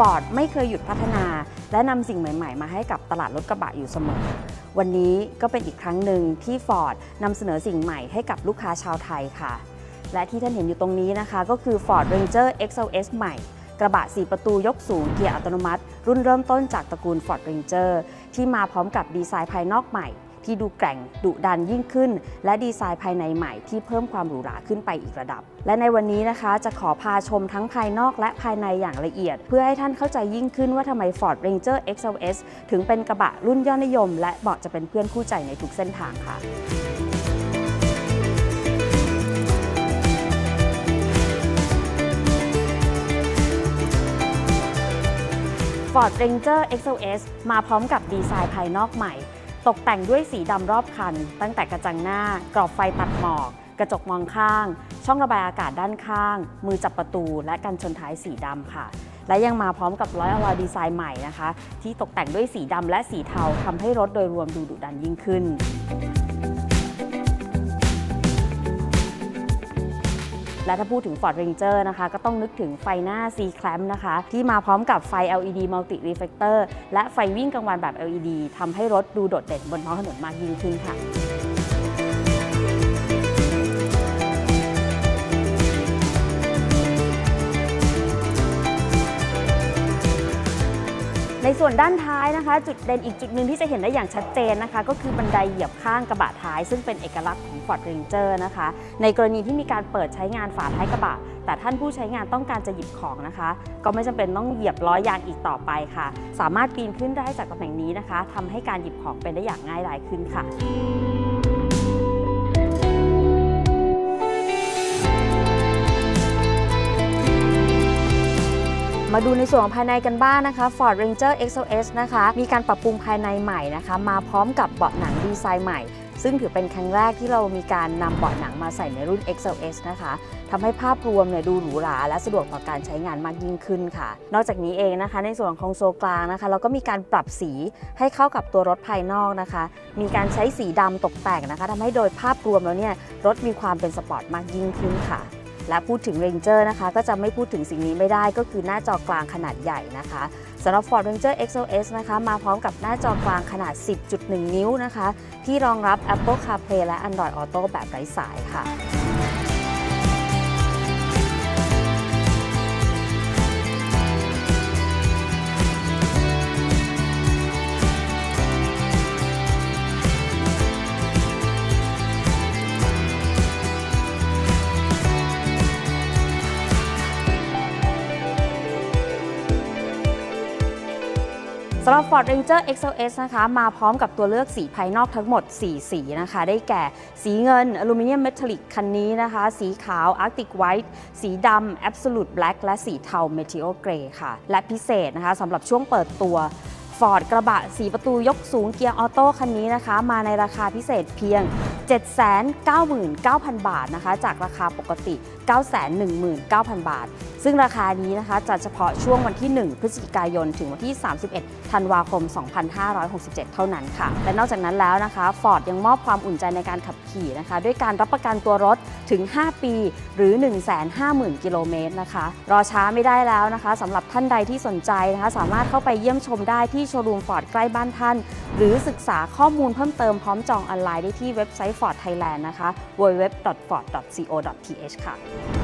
Ford ไม่เคยหยุดพัฒนา และนำสิ่งใหม่ๆ มาให้กับตลาดรถกระบะอยู่เสมอ วันนี้ก็เป็นอีกครั้งหนึ่งที่ Ford นำเสนอสิ่งใหม่ให้กับลูกค้าชาวไทยค่ะ และที่ท่านเห็นอยู่ตรงนี้นะคะ ก็คือ Ford Ranger XLS ใหม่ กระบะ 4 ประตูยกสูงเกียร์อัตโนมัติ รุ่นเริ่มต้นจากตระกูล Ford Ranger ที่มาพร้อมกับดีไซน์ภายนอกใหม่ ที่ดูแกร่งดุดันยิ่งขึ้น และดีไซน์ภายในใหม่ที่เพิ่มความหรูหราขึ้นไปอีกระดับ และในวันนี้นะคะ จะขอพาชมทั้งภายนอกและภายในอย่างละเอียด เพื่อให้ท่านเข้าใจยิ่งขึ้นว่าทำไม Ford Ranger XLS ถึงเป็นกระบะรุ่นยอดนิยม และเหมาะจะเป็นเพื่อนคู่ใจในทุกเส้นทางค่ะ Ford Ranger XLS มาพร้อมกับดีไซน์ภายนอกใหม่ ตกแต่งด้วยสีดำรอบคัน ตั้งแต่กระจังหน้ากรอบไฟตัดหมอก กระจกมองข้าง ช่องระบายอากาศด้านข้าง มือจับประตู และกันชนท้ายสีดำค่ะ และยังมาพร้อมกับร้อยอลอยดีไซน์ใหม่นะคะ ที่ตกแต่งด้วยสีดำและสีเทาทำให้รถโดยรวมดูดุดันยิ่งขึ้น และถ้าพูดถึง Ford Ranger นะคะ ก็ต้องนึกถึงไฟหน้า C clamp นะคะ ที่มาพร้อมกับไฟ LED multi reflector และไฟวิ่งกลางวันแบบ LED ทำให้รถดูโดดเด่นบนท้องถนนมากยิ่งขึ้นค่ะ ในส่วนด้านท้ายนะคะ จุดเด่นอีกจุดหนึ่งที่จะเห็นได้อย่างชัดเจนนะคะ ก็คือบันไดเหยียบข้างกระบะท้าย ซึ่งเป็นเอกลักษณ์ของ Ford Ranger นะคะ ในกรณีที่มีการเปิดใช้งานฝาท้ายกระบะ แต่ท่านผู้ใช้งานต้องการจะหยิบของนะคะ ก็ไม่จำเป็นต้องเหยียบล้อยางอีกต่อไปค่ะ สามารถปีนขึ้นได้จากตำแหน่งนี้นะคะทำให้การหยิบของเป็นได้อย่างง่ายดายขึ้นค่ะ มาดูในส่วนของภายในกันบ้างนะคะ Ford Ranger XLS นะคะ มีการปรับปรุงภายในใหม่นะคะ มาพร้อมกับเบาะหนังดีไซน์ใหม่ ซึ่งถือเป็นครั้งแรกที่เรามีการนำเบาะหนังมาใส่ในรุ่น XLS นะคะทำให้ภาพรวมเนี่ยดูหรูหราและสะดวกต่อการใช้งานมากยิ่งขึ้นค่ะ นอกจากนี้เองนะคะ ในส่วนของโซลกลางนะคะ เราก็มีการปรับสีให้เข้ากับตัวรถภายนอกนะคะ มีการใช้สีดำตกแต่งนะคะทำให้โดยภาพรวมแล้วเนี่ยรถมีความเป็นสปอร์ตมากยิ่งขึ้นค่ะ และพูดถึง Ranger นะคะ ก็จะไม่พูดถึงสิ่งนี้ไม่ได้ก็คือหน้าจอกลางขนาดใหญ่นะคะสำหรับ Ford Ranger XLS นะคะ มาพร้อมกับหน้าจอกลางขนาด 10.1 นิ้วนะคะ ที่รองรับ Apple CarPlay และ Android Auto แบบไร้สายค่ะำหรับ Ford Ranger XLS นะคะมาพร้อมกับตัวเลือกสีภายนอกทั้งหมด 4 สีนะคะ ได้แก่สีเงินอลูมิเนียมเมทัลลิกคันนี้นะคะ สีขาว Arctic White สีดำ Absolute Black และสีเทา Meteor Gray ค่ะ และพิเศษนะคะสำหรับช่วงเปิดตัว Ford กระบะ 4 ประตูยกสูงเกียร์ออโต้คันนี้นะคะ มาในราคาพิเศษเพียง 799,000 บาทนะคะ จากราคาปกติ 919,000 บาท ซึ่งราคานี้นะคะจะเฉพาะช่วงวันที่ 1 พฤศจิกายน ถึงวันที่ 31 ธันวาคม 2567 เท่านั้นค่ะ และนอกจากนั้นแล้วนะคะ Ford ยังมอบความอุ่นใจในการขับขี่นะคะ ด้วยการรับประกันตัวรถถึง 5 ปี หรือ 150,000 กิโลเมตรนะคะ รอช้าไม่ได้แล้วนะคะสำหรับท่านใดที่สนใจนะคะ สามารถเข้าไปเยี่ยมชมได้ที่โชว์รูม Ford ใกล้บ้านท่าน หรือศึกษาข้อมูลเพิ่มเติมพร้อมจองออนไลน์ได้ที่เว็บไซต์ Ford Thailand นะคะ www.ford.co.th ค่ะ